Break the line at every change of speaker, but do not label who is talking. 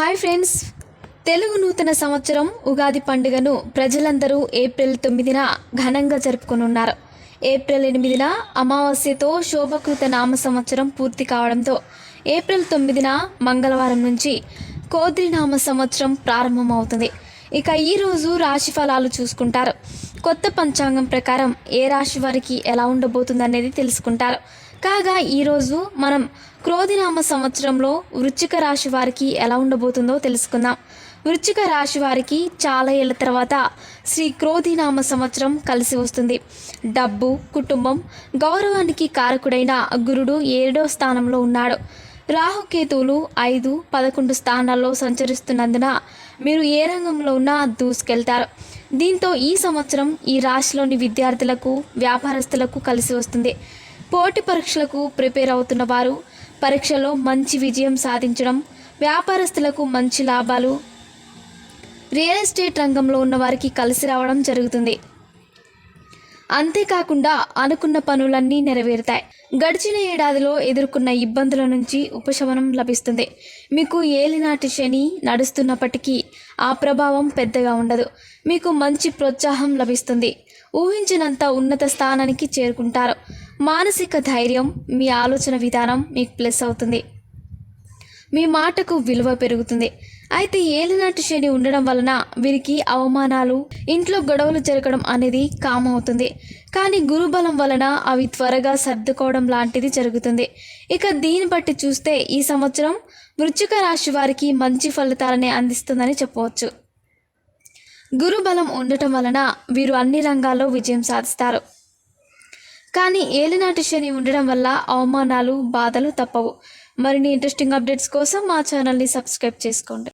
Hi friends. Telugu నూతన సంవత్సరం ఉగాది పండుగను ప్రజలందరూ ఏప్రిల్ తొమ్మిదిన ఘనంగా జరుపుకునున్నారు. ఏప్రిల్ ఎనిమిదిన అమావాస్యతో శోభకృత నామ సంవత్సరం పూర్తి కావడంతో ఏప్రిల్ తొమ్మిదిన మంగళవారం నుంచి కోద్రి నామ సంవత్సరం ప్రారంభమవుతుంది. ఇక ఈరోజు రాశి ఫలాలు చూసుకుంటారు. కొత్త పంచాంగం ప్రకారం ఏ రాశి వారికి ఎలా ఉండబోతుంది అనేది తెలుసుకుంటారు. కాగా ఈరోజు మనం క్రోధినామ సంవత్సరంలో వృచ్చిక రాశి వారికి ఎలా ఉండబోతుందో తెలుసుకుందాం. వృచ్చిక రాశి వారికి చాలా ఏళ్ళ తర్వాత శ్రీ క్రోధినామ సంవత్సరం కలిసి వస్తుంది. డబ్బు కుటుంబం గౌరవానికి కారకుడైన గురుడు ఏడో స్థానంలో ఉన్నాడు. రాహుకేతువులు ఐదు పదకొండు స్థానాల్లో సంచరిస్తున్నందున మీరు ఏ రంగంలో ఉన్నా దూసుకెళ్తారు. దీంతో ఈ సంవత్సరం ఈ రాశిలోని విద్యార్థులకు వ్యాపారస్తులకు కలిసి వస్తుంది. పోటీ పరీక్షలకు ప్రిపేర్ అవుతున్న వారు పరీక్షలో మంచి విజయం సాధించడం వ్యాపారస్తులకు మంచి లాభాలు రియల్ ఎస్టేట్ రంగంలో ఉన్న వారికి కలిసి రావడం జరుగుతుంది. అంతేకాకుండా అనుకున్న పనులన్నీ నెరవేరుతాయి. గడిచిన ఏడాదిలో ఎదుర్కొన్న ఇబ్బందుల నుంచి ఉపశమనం లభిస్తుంది. మీకు ఏలినాటి శని నడుస్తున్నప్పటికీ ఆ ప్రభావం పెద్దగా ఉండదు. మీకు మంచి ప్రోత్సాహం లభిస్తుంది. ఊహించినంత ఉన్నత స్థానానికి చేరుకుంటారు. మానసిక ధైర్యం మీ ఆలోచన విధానం మీకు ప్లస్ అవుతుంది. మీ మాటకు విలువ పెరుగుతుంది. అయితే ఏలినాటి శని ఉండడం వలన వీరికి అవమానాలు ఇంట్లో గొడవలు జరగడం అనేది కామవుతుంది కానీ గురుబలం వలన అవి త్వరగా సర్దుకోవడం లాంటిది జరుగుతుంది. ఇక దీన్ని బట్టి చూస్తే ఈ సంవత్సరం వృశ్చిక రాశి వారికి మంచి ఫలితాలనే అందిస్తుందని చెప్పవచ్చు. గురుబలం ఉండటం వలన వీరు అన్ని రంగాల్లో విజయం సాధిస్తారు. కానీ ఏలినాటి శని ఉండడం వల్ల అవమానాలు బాధలు తప్పవు. మరిన్ని ఇంట్రెస్టింగ్ అప్డేట్స్ కోసం మా ఛానల్ని సబ్స్క్రైబ్ చేసుకోండి.